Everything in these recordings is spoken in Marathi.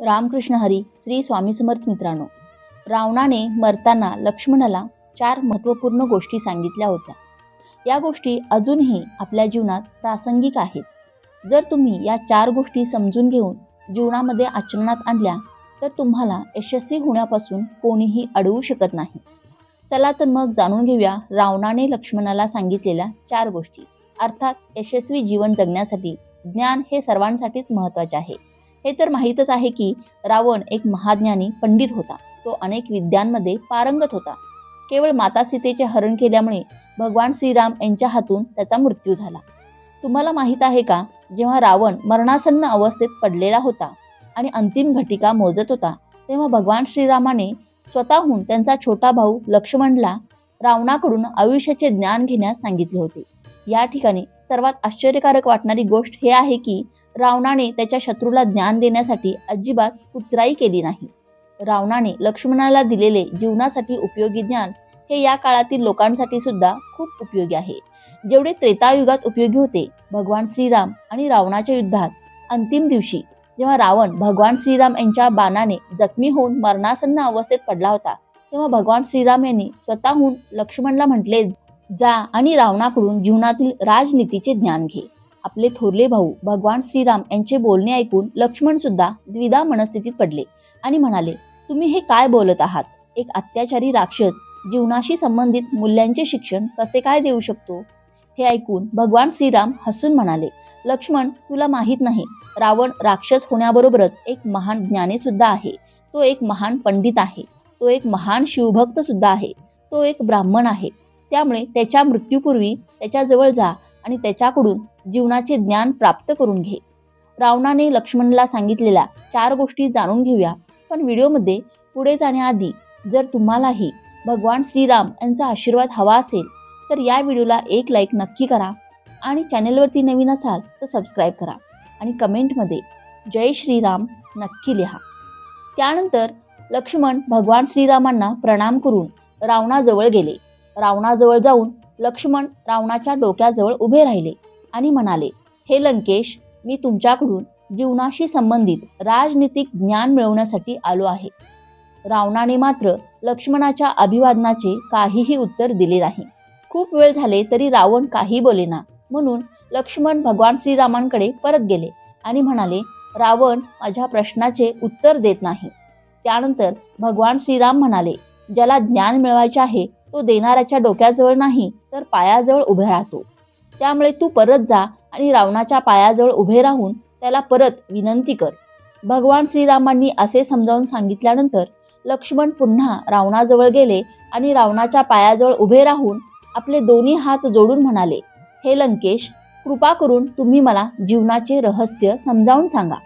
रामकृष्ण हरी श्री स्वामी समर्थ मित्रांनो. रावणाने मरताना लक्ष्मणाला चार महत्त्वपूर्ण गोष्टी सांगितल्या होत्या. या गोष्टी अजूनही आपल्या जीवनात प्रासंगिक आहेत. जर तुम्ही या चार गोष्टी समजून घेऊन जीवनामध्ये आचरणात आणल्या तर तुम्हाला यशस्वी होण्यापासून कोणीही अडवू शकत नाही. चला तर मग जाणून घेऊया रावणाने लक्ष्मणाला सांगितलेल्या चार गोष्टी. अर्थात यशस्वी जीवन जगण्यासाठी ज्ञान हे सर्वांसाठीच महत्त्वाचे आहे. हे तर माहीतच आहे की रावण एक महाज्ञानी पंडित होता. तो अनेक विद्यांमध्ये पारंगत होता. केवळ माता सीतेचे हरण केल्यामुळे भगवान श्रीराम यांच्या हातून त्याचा मृत्यू झाला. तुम्हाला माहीत आहे का जेव्हा रावण मरणासन्न अवस्थेत पडलेला होता आणि अंतिम घटिका मोजत होता तेव्हा भगवान श्रीरामाने स्वतःहून त्यांचा छोटा भाऊ लक्ष्मणला रावणाकडून आयुष्याचे ज्ञान घेण्यास सांगितले होते. या ठिकाणी सर्वात आश्चर्यकारक वाटणारी गोष्ट हे आहे की रावणाने त्याच्या शत्रूला ज्ञान देण्यासाठी अजिबात कुचराई केली नाही. रावणाने लक्ष्मणाला दिलेले जीवनासाठी उपयोगी ज्ञान हे या काळातील लोकांसाठी सुद्धा खूप उपयोगी आहे. जेवढे त्रेतायुगात उपयोगी होते भगवान श्रीराम आणि रावणाच्या युद्धात अंतिम दिवशी जेव्हा रावण भगवान श्रीराम यांच्या बाणाने जखमी होऊन मरणासन्न अवस्थेत पडला होता तेव्हा भगवान श्रीराम यांनी स्वतःहून लक्ष्मणला म्हटले जा आणि रावणाकडून जीवनातील राजनीतीचे ज्ञान घे. आपले थोरले भाऊ भगवान श्रीराम यांचे बोलणे ऐकून लक्ष्मण सुद्धा द्विधा मनस्थितीत पडले आणि म्हणाले तुम्ही हे काय बोलत आहात? एक अत्याचारी राक्षस जीवनाशी संबंधित मूल्यांचे शिक्षण कसे काय देऊ शकतो? हे ऐकून भगवान श्रीराम हसून म्हणाले लक्ष्मण तुला माहीत नाही रावण राक्षस होण्याबरोबरच एक महान ज्ञानी सुद्धा आहे. तो एक महान पंडित आहे. तो एक महान शिवभक्त सुद्धा आहे. तो एक ब्राह्मण आहे. त्यामुळे त्याच्या मृत्यूपूर्वी त्याच्याजवळ जा. आणि त्याच्याकडून जीवनाचे ज्ञान प्राप्त करून घे. रावणाने लक्ष्मणला सांगितलेल्या चार गोष्टी जाणून घेऊया पण व्हिडिओमध्ये पुढे जाण्याआधी जर तुम्हालाही भगवान श्रीराम यांचा आशीर्वाद हवा असेल तर या व्हिडिओला एक लाईक नक्की करा आणि चॅनेलवरती नवीन असाल तर सबस्क्राईब करा आणि कमेंटमध्ये जय श्रीराम नक्की लिहा. त्यानंतर लक्ष्मण भगवान श्रीरामांना प्रणाम करून रावणाजवळ गेले. रावणाजवळ जाऊन लक्ष्मण रावणाच्या डोक्याजवळ उभे राहिले आणि म्हणाले हे लंकेश मी तुमच्याकडून जीवनाशी संबंधित राजनीतिक ज्ञान मिळवण्यासाठी आलो आहे. रावणाने मात्र लक्ष्मणाच्या अभिवादनाचे काहीही उत्तर दिले नाही. खूप वेळ झाले तरी रावण काही बोलेना म्हणून लक्ष्मण भगवान श्रीरामांकडे परत गेले आणि म्हणाले रावण माझ्या प्रश्नाचे उत्तर देत नाही. त्यानंतर भगवान श्रीराम म्हणाले ज्याला ज्ञान मिळवायचे आहे तो देणाऱ्याच्या डोक्याजवळ नाही तर पायाजवळ उभे राहतो. त्यामुळे तू परत जा आणि रावणाच्या पायाजवळ उभे राहून त्याला परत विनंती कर. भगवान श्रीरामांनी असे समजावून सांगितल्यानंतर लक्ष्मण पुन्हा रावणाजवळ गेले आणि रावणाच्या पायाजवळ उभे राहून आपले दोन्ही हात जोडून म्हणाले हे लंकेश कृपा करून तुम्ही मला जीवनाचे रहस्य समजावून सांगा.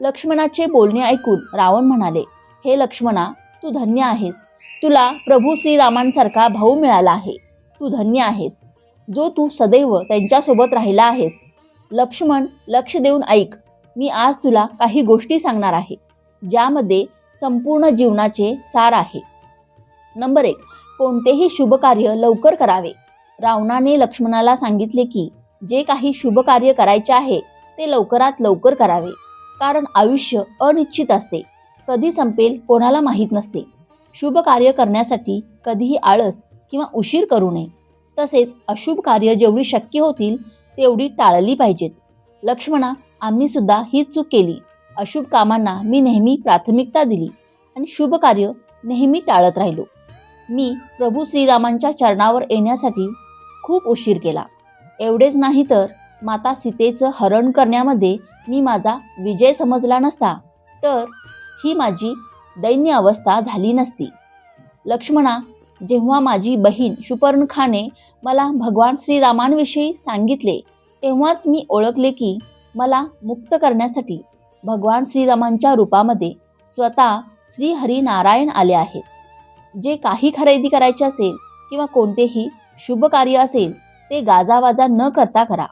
लक्ष्मणाचे बोलणे ऐकून रावण म्हणाले हे लक्ष्मणा तू धन्य आहेस. तुला प्रभू श्रीरामांसारखा भाऊ मिळाला आहे. तू धन्य आहेस. जो तू सदैव त्यांच्यासोबत राहिला आहेस. लक्ष्मण लक्ष देऊन ऐक. मी आज तुला काही गोष्टी सांगणार आहे. ज्यामध्ये संपूर्ण जीवनाचे सार आहे. नंबर एक. कोणतेही शुभ कार्य लवकर करावे. रावणाने लक्ष्मणाला सांगितले की जे काही शुभ कार्य करायचे आहे ते लवकरात लवकर करावे. कारण आयुष्य अनिश्चित असते. कधी संपेल कोणाला माहीत नसते. शुभ कार्य करण्यासाठी कधीही आळस किंवा उशीर करू नये. तसेच अशुभ कार्य जेवढी शक्य होतील तेवढी टाळली पाहिजेत. लक्ष्मणा आम्ही सुद्धा हीच चूक केली. अशुभ कामांना मी नेहमी प्राथमिकता दिली आणि शुभ कार्य नेहमी टाळत राहिलो. मी प्रभू श्रीरामांच्या चरणावर येण्यासाठी खूप उशीर केला. एवढेच नाही तर माता सीतेचं हरण करण्यामध्ये मी माझा विजय समजला नसता. तर ही माझी दैन्य अवस्था झाली नसती. लक्ष्मणा जेव्हा माझी बहीण शुपर्णखाने मला भगवान श्रीरामांविषयी सांगितले तेव्हाच मी ओळखले की मला मुक्त करण्यासाठी भगवान श्रीरामांच्या रूपामध्ये स्वतः श्री नारायण आले आहेत. जे काही खरेदी करायचे असेल किंवा कोणतेही शुभ कार्य असेल ते गाजावाजा न करता करा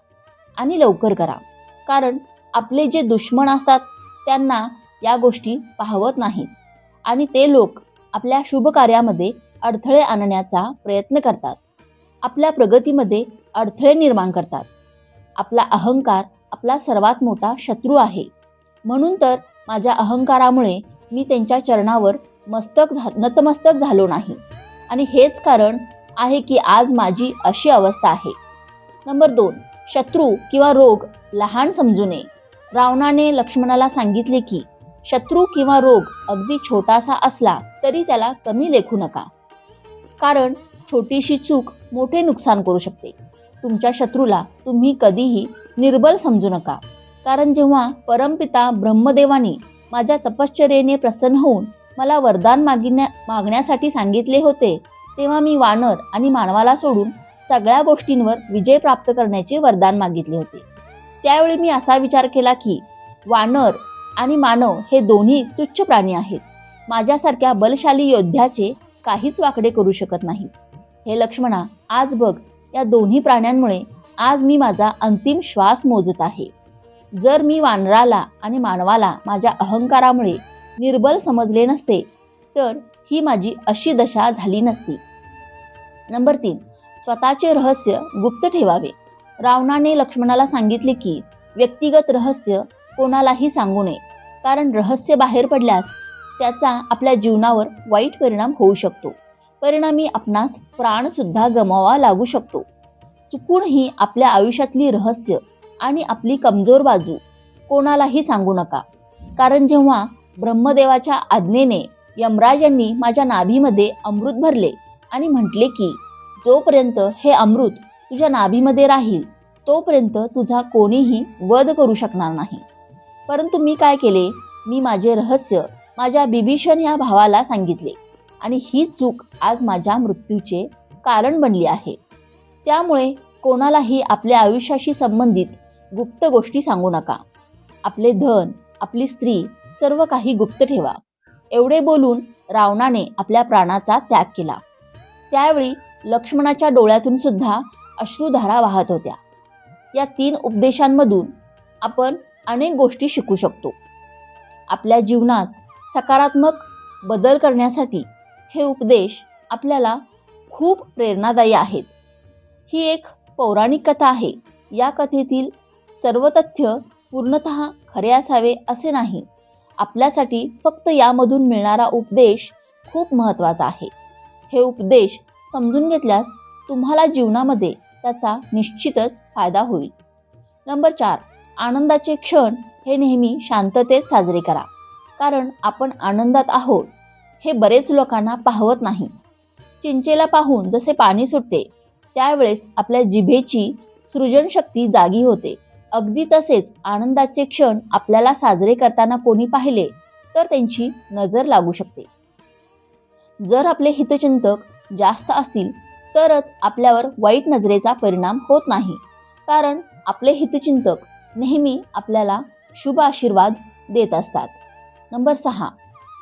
आणि लवकर करा. कारण आपले जे दुश्मन असतात त्यांना या गोष्टी पाहवत नाहीत. आणि ते लोक आपल्या शुभ कार्यामध्ये अडथळे आणण्याचा प्रयत्न करतात. आपल्या प्रगतीमध्ये अडथळे निर्माण करतात. आपला अहंकार आपला सर्वात मोठा शत्रू आहे. म्हणून तर माझ्या अहंकारामुळे मी त्यांच्या चरणावर मस्तक झा नतमस्तक झालो नाही. आणि हेच कारण आहे की आज माझी अशी अवस्था आहे. नंबर दोन शत्रू किंवा रोग लहान समजू नये. रावणाने लक्ष्मणाला सांगितले की शत्रू किंवा रोग अगदी छोटासा असला तरी त्याला कमी लेखू नका. कारण छोटीशी चूक मोठे नुकसान करू शकते. तुमच्या शत्रूला तुम्ही कधीही निर्बल समजू नका. कारण जेव्हा परमपिता ब्रह्मदेवानी माझ्या तपश्चर्येने प्रसन्न होऊन मला वरदान मागिण्या मागण्यासाठी सांगितले होते तेव्हा मी वानर आणि मानवाला सोडून सगळ्या गोष्टींवर विजय प्राप्त करण्याचे वरदान मागितले होते. त्यावेळी मी असा विचार केला की वानर आणि मानव हे दोन्ही तुच्छ प्राणी आहेत. माझ्यासारख्या बलशाली योद्ध्याचे काहीच वाकडे करू शकत नाही. हे लक्ष्मणा आज बघ या दोन्ही प्राण्यांमुळे आज मी माझा अंतिम श्वास मोजत आहे. जर मी वानराला आणि मानवाला माझ्या अहंकारामुळे निर्बल समजले नसते तर ही माझी अशी दशा झाली नसती. नंबर तीन स्वतःचे रहस्य गुप्त ठेवावे. रावणाने लक्ष्मणाला सांगितले की व्यक्तिगत रहस्य कोणालाही सांगू नये. कारण रहस्य बाहेर पडल्यास त्याचा आपल्या जीवनावर वाईट परिणाम होऊ शकतो. परिणामी आपणास प्राणसुद्धा गमावा लागू शकतो. चुकूनही आपल्या आयुष्यातली रहस्य आणि आपली कमजोर बाजू कोणालाही सांगू नका. कारण जेव्हा ब्रह्मदेवाच्या आज्ञेने यमराज यांनी माझ्या नाभीमध्ये अमृत भरले आणि म्हटले की जोपर्यंत हे अमृत तुझ्या नाभीमध्ये राहील तोपर्यंत तुझा कोणीही वध करू शकणार नाही. परंतु मी काय केले? मी माझे रहस्य माझ्या बिभीषण या भावाला सांगितले आणि ही चूक आज माझ्या मृत्यूचे कारण बनली आहे. त्यामुळे कोणालाही आपल्या आयुष्याशी संबंधित गुप्त गोष्टी सांगू नका. आपले धन आपली स्त्री सर्व काही गुप्त ठेवा. एवढे बोलून रावणाने आपल्या प्राणाचा त्याग केला. त्यावेळी लक्ष्मणाच्या डोळ्यातून सुद्धा अश्रुधारा वाहत होत्या. या तीन उपदेशांमधून आपण अनेक गोष्टी शिकू शकतो. आपल्या जीवनात सकारात्मक बदल करण्यासाठी हे उपदेश आपल्याला खूप प्रेरणादायी आहेत. ही एक पौराणिक कथा आहे. या कथेतील सर्व तथ्य पूर्णत खरे असावे असे नाही. आपल्यासाठी फक्त यामधून मिळणारा उपदेश खूप महत्त्वाचा आहे. हे उपदेश समजून घेतल्यास तुम्हाला जीवनामध्ये त्याचा निश्चितच फायदा होईल. नंबर चार. आनंदाचे क्षण हे नेहमी शांततेत साजरे करा. कारण आपण आनंदात आहोत हे बरेच लोकांना पाहवत नाही. चिंचेला पाहून जसे पाणी सुटते त्यावेळेस आपल्या जिभेची सृजनशक्ती जागी होते. अगदी तसेच आनंदाचे क्षण आपल्याला साजरे करताना कोणी पाहिले तर त्यांची नजर लागू शकते. जर आपले हितचिंतक जास्त असतील तरच आपल्यावर वाईट नजरेचा परिणाम होत नाही. कारण आपले हितचिंतक नेहमी आपल्याला शुभ आशीर्वाद देत असतात. नंबर सहा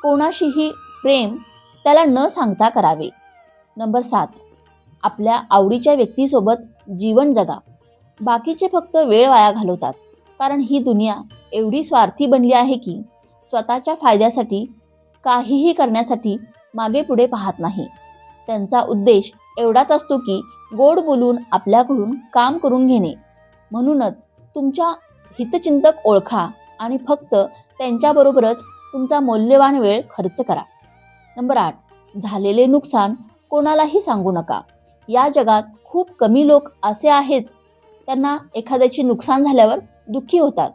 कोणाशीही प्रेम त्याला न सांगता करावे. नंबर सात आपल्या आवडीच्या व्यक्तीसोबत जीवन जगा. बाकीचे फक्त वेळ वाया घालवतात कारण ही दुनिया एवढी स्वार्थी बनली आहे की स्वतःच्या फायद्यासाठी काहीही करण्यासाठी मागे पुढे पाहत नाही. त्यांचा उद्देश एवढाच असतो की गोड बोलून आपल्याकडून काम करून घेणे. म्हणूनच तुमच्या हितचिंतक ओळखा आणि फक्त त्यांच्याबरोबरच तुमचा मौल्यवान वेळ खर्च करा. नंबर आठ झालेले नुकसान कोणालाही सांगू नका. या जगात खूप कमी लोक असे आहेत त्यांना एखाद्याचे नुकसान झाल्यावर दुःखी होतात.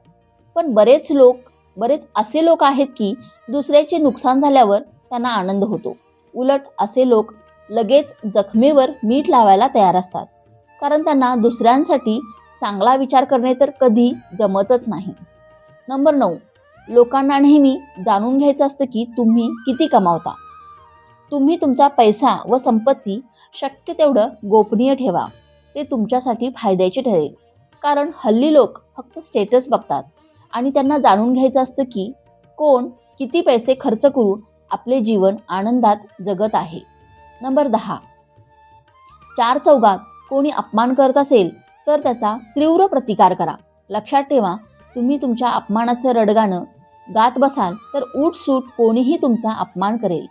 पण बरेच लोक बरेच असे लोक आहेत की दुसऱ्याचे नुकसान झाल्यावर त्यांना आनंद होतो. उलट असे लोक लगेच जखमेवर मीठ लावायला तयार असतात. कारण त्यांना दुसऱ्यांसाठी चांगला विचार करणे तर कधी जमतच नाही. नंबर नऊ. लोकांना नेहमी जाणून घ्यायचं असतं की तुम्ही किती कमावता. तुम्ही तुमचा पैसा व संपत्ती शक्य तेवढं गोपनीय ठेवा. ते तुमच्यासाठी फायद्याचे ठरेल. कारण हल्ली लोक फक्त स्टेटस बघतात आणि त्यांना जाणून घ्यायचं असतं की कोण किती पैसे खर्च करून आपले जीवन आनंदात जगत आहे. नंबर दहा. चार चौघात कोणी अपमान करत असेल तर त्याचा तीव्र प्रतिकार करा. लक्षात ठेवा तुम्ही तुमच्या अपमानाचं रडगाणं गात बसाल तर उठसूट कोणीही तुमचा अपमान करेल.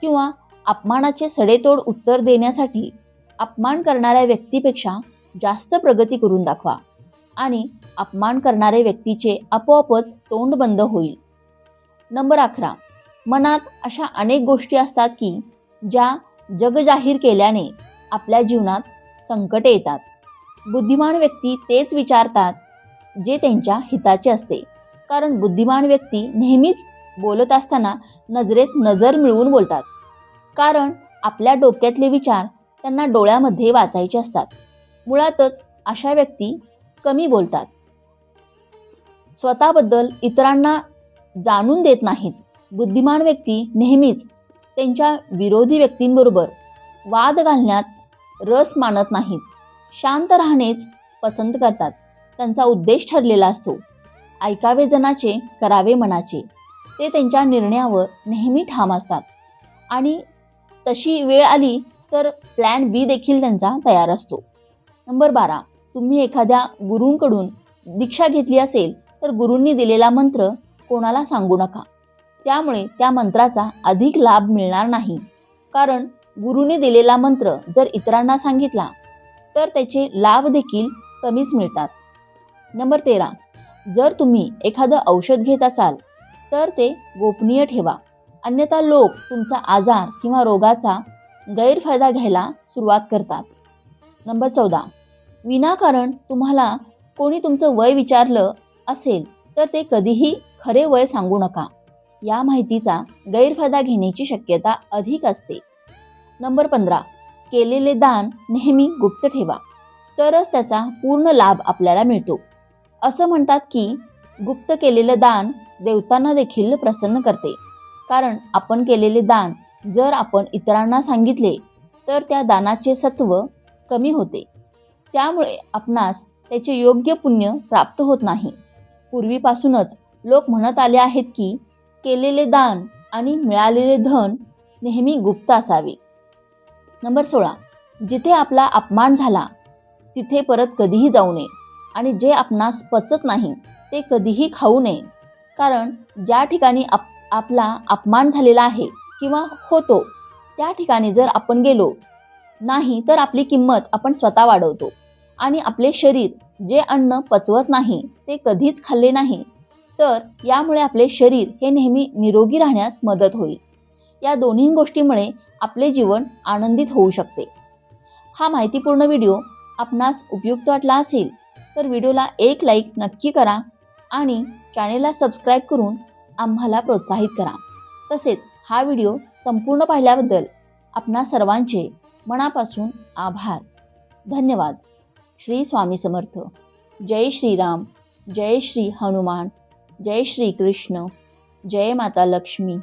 किंवा अपमानाचे सडेतोड उत्तर देण्यासाठी अपमान करणाऱ्या व्यक्तीपेक्षा जास्त प्रगती करून दाखवा आणि अपमान करणाऱ्या व्यक्तीचे आपोआपच तोंड बंद होईल. नंबर अकरा. मनात अशा अनेक गोष्टी असतात की ज्या जगजाहीर केल्याने आपल्या जीवनात संकटे येतात. बुद्धिमान व्यक्ती तेच विचारतात जे त्यांच्या हिताचे असते. कारण बुद्धिमान व्यक्ती नेहमीच बोलत असताना नजरेत नजर मिळवून बोलतात. कारण आपल्या डोक्यातले विचार त्यांना डोळ्यामध्ये वाचायचे असतात. मुळातच अशा व्यक्ती कमी बोलतात. स्वतःबद्दल इतरांना जाणून देत नाहीत. बुद्धिमान व्यक्ती नेहमीच त्यांच्या विरोधी व्यक्तींबरोबर वाद घालण्यात रस मानत नाहीत. शांत राहणेच पसंत करतात. त्यांचा उद्देश ठरलेला असतो. ऐकावे जनाचे करावे मनाचे. ते त्यांच्या निर्णयावर नेहमी ठाम असतात. आणि तशी वेळ आली तर प्लॅन बी देखील त्यांचा तयार असतो. नंबर बारा. तुम्ही एखाद्या गुरूंकडून दीक्षा घेतली असेल तर गुरूंनी दिलेला मंत्र कोणाला सांगू नका. त्यामुळे त्या मंत्राचा अधिक लाभ मिळणार नाही. कारण गुरुने दिलेला मंत्र जर इतरांना सांगितला तर त्याचे लाभ देखील कमीच मिळतात. नंबर तेरा. जर तुम्ही एखादं औषध घेत असाल तर ते गोपनीय ठेवा. अन्यथा लोक तुमचा आजार किंवा रोगाचा गैरफायदा घ्यायला सुरुवात करतात. नंबर चौदा. विनाकारण तुम्हाला कोणी तुमचं वय विचारलं असेल तर ते कधीही खरे वय सांगू नका. या माहितीचा गैरफायदा घेण्याची शक्यता अधिक असते. नंबर पंधरा. केलेले दान नेहमी गुप्त ठेवा. तरच त्याचा पूर्ण लाभ आपल्याला मिळतो. असं म्हणतात की गुप्त केलेलं दान देवतांना देखील प्रसन्न करते. कारण आपण केलेले दान जर आपण इतरांना सांगितले तर त्या दानाचे सत्व कमी होते. त्यामुळे आपणास त्याचे योग्य पुण्य प्राप्त होत नाही. पूर्वीपासूनच लोक म्हणत आले आहेत की केलेले दान आणि मिळालेले धन नेहमी गुप्त असावे. नंबर सोळा. जिथे आपला अपमान झाला तिथे परत कधीही जाऊ नये आणि जे आपणास पचत नाही ते कधीही खाऊ नये. कारण ज्या ठिकाणी आप आपला अपमान झालेला आहे किंवा होतो त्या ठिकाणी जर आपण गेलो नाही तर आपली किंमत आपण स्वतः वाढवतो आणि आपले शरीर जे अन्न पचवत नाही ते कधीच खाल्ले नाही तर यामुळे आपले शरीर हे नेहमी निरोगी राहण्यास मदत होईल. या दोन्ही गोष्टीमुळे आपले जीवन आनंदित होऊ शकते. हा माहितीपूर्ण व्हिडिओ आपणास उपयुक्त वाटला असेल तर व्हिडिओला एक लाईक नक्की करा आणि चॅनेलला सबस्क्राईब करून आम्हाला प्रोत्साहित करा. तसेच हा व्हिडिओ संपूर्ण पाहिल्याबद्दल आपणा सर्वांचे मनापासून आभार. धन्यवाद. श्री स्वामी समर्थ. जय श्रीराम. जय श्री हनुमान. जय श्री कृष्ण. जय माता लक्ष्मी.